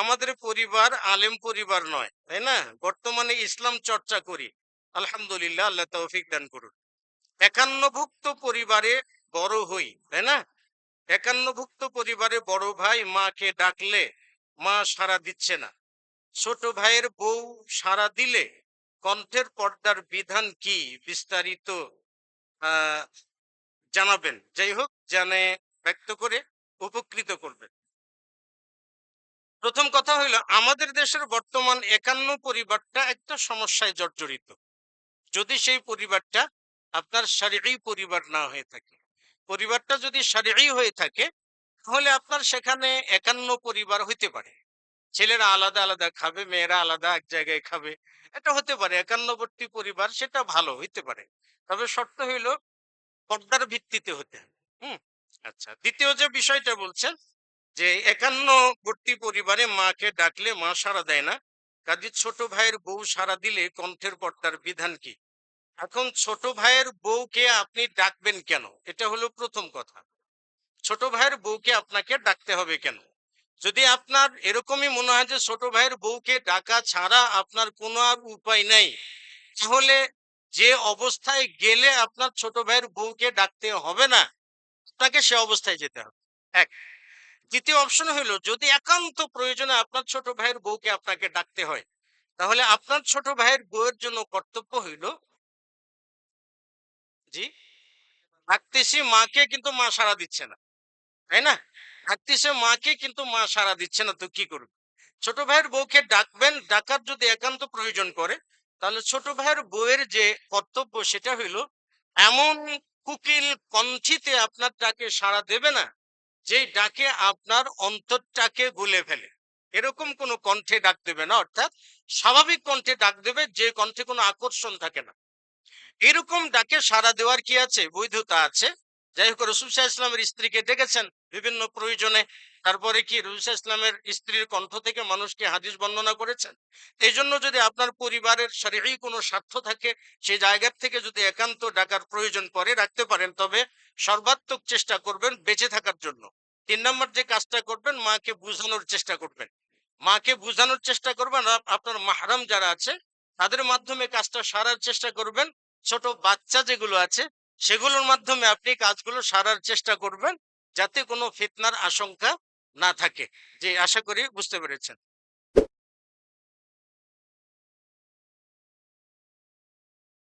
আমাদের পরিবার আলেম পরিবার নয়, তাই না? বর্তমানে ইসলাম চর্চা করি। আলহামদুলিল্লাহ, আল্লাহ তৌফিক দান করুন। একান্নভুক্ত পরিবারে বড় হই, তাই না? একান্নভুক্ত পরিবারে বড় ভাই মাকে ডাকলে মা সাড়া দিচ্ছে না। ছোট ভাইয়ের বউ সাড়া দিলে কণ্ঠের পর্দার বিধান কি বিস্তারিত জানাবেন। যাই হোক, জানে ব্যক্ত করে কথা হইল, আমাদের দেশের বর্তমান একান্ন পরিবারটা একটা সমস্যায় জর্জরিত। যদি সেই পরিবারটা আপনার শারীরিক পরিবার না হয়ে থাকে, পরিবারটা যদি শারীরিক হয়ে থাকে, তাহলে আপনার সেখানে একান্ন পরিবার হইতে পারে। ছেলেরা আলাদা আলাদা খাবে, মেয়েরা আলাদা এক জায়গায় খাবে, এটা হতে পারে। একান্নবর্তী পরিবার সেটা ভালো হইতে পারে। তবে শর্ত হইল পর্দার ভিত্তিতে হতে হবে। হুম? আচ্ছা দ্বিতীয় যে বিষয়টা বলছেন যে একান্নবর্তী পরিবারে মাকে ডাকলে মা সাড়া দেয় না। কাজে ছোট ভাইয়ের বউ সাড়া দিলে কণ্ঠের পর্দার বিধান কি? এখন ছোট ভাইয়ের বউকে আপনি ডাকবেন কেন? এটা হলো প্রথম কথা। ছোট ভাইয়ের বউকে আপনাকে ডাকতে হবে কেন? যদি আপনার এরকমই মনে হয় যে ছোট ভাইয়ের বউকে ডাকা ছাড়া আপনার কোনো আর উপায় নাই, তাহলে যে অবস্থায় গেলে আপনার ছোট ভাইয়ের বউকে ডাকতে হবে না আপনাকে সে অবস্থায় যেতে হবে। এক দ্বিতীয় অপশন হলো যদি একান্ত প্রয়োজনে আপনার ছোট ভাইয়ের বউকে আপনাকে ডাকতে হয়, তাহলে আপনার ছোট ভাইয়ের বউয়ের জন্য কর্তব্য হইল জি, ডাকতেছি মাকে কিন্তু মা সাড়া দিচ্ছে না, তাই না? ডাকতেছে মাকে কিন্তু মা সাড়া দিচ্ছে না, তো কি করবে? ছোট ভাইয়ের বউকে ডাকবেন, ডাকার যদি একান্ত প্রয়োজন করে, তাহলে ছোট ভাইয়ের বউয়ের যে কর্তব্য সেটা হইল, এমন কুকিল কণ্ঠিতে আপনার ডাকে সাড়া দেবে না যে ডাকে আপনার অন্তরটাকে গুলে ফেলে। এরকম কোনো কণ্ঠে ডাক দেবে না, অর্থাৎ স্বাভাবিক কণ্ঠে ডাক দেবে, যে কণ্ঠে কোনো আকর্ষণ থাকে না। এরকম ডাকে সারা দেওয়ার কি আছে? বৈধতা আছে? যাই হোক, রসুল শাহ ইসলামের স্ত্রীকে ডেকেছেন বিভিন্ন প্রয়োজনে। তারপরে কি শাহ ইসলামের স্ত্রীর কণ্ঠ থেকে মানুষকে হাদিস বর্ণনা করেছেন? এই জন্য যদি আপনার পরিবারের শারীরিক কোনো স্বার্থ থাকে সেই জায়গার থেকে যদি একান্ত ডাকার প্রয়োজন পড়ে, রাখতে পারেন। তবে সর্বাত্মক চেষ্টা করবেন বেঁচে থাকার জন্য। তিন নম্বর যে কাজটা করবেন, মাকে বুঝানোর চেষ্টা করবেন। মাকে বুঝানোর চেষ্টা করবেন আপনার মাহারাম যারা আছে, তাদের মাধ্যমে কাজটা সারার চেষ্টা করবেন। ছোট বাচ্চা যেগুলো আছে, সেগুলোর মাধ্যমে আপনি কাজগুলো সারার চেষ্টা করবেন, যাতে কোনো ফিতনার আশঙ্কা না থাকে। যে আশা করি বুঝতে পেরেছেন।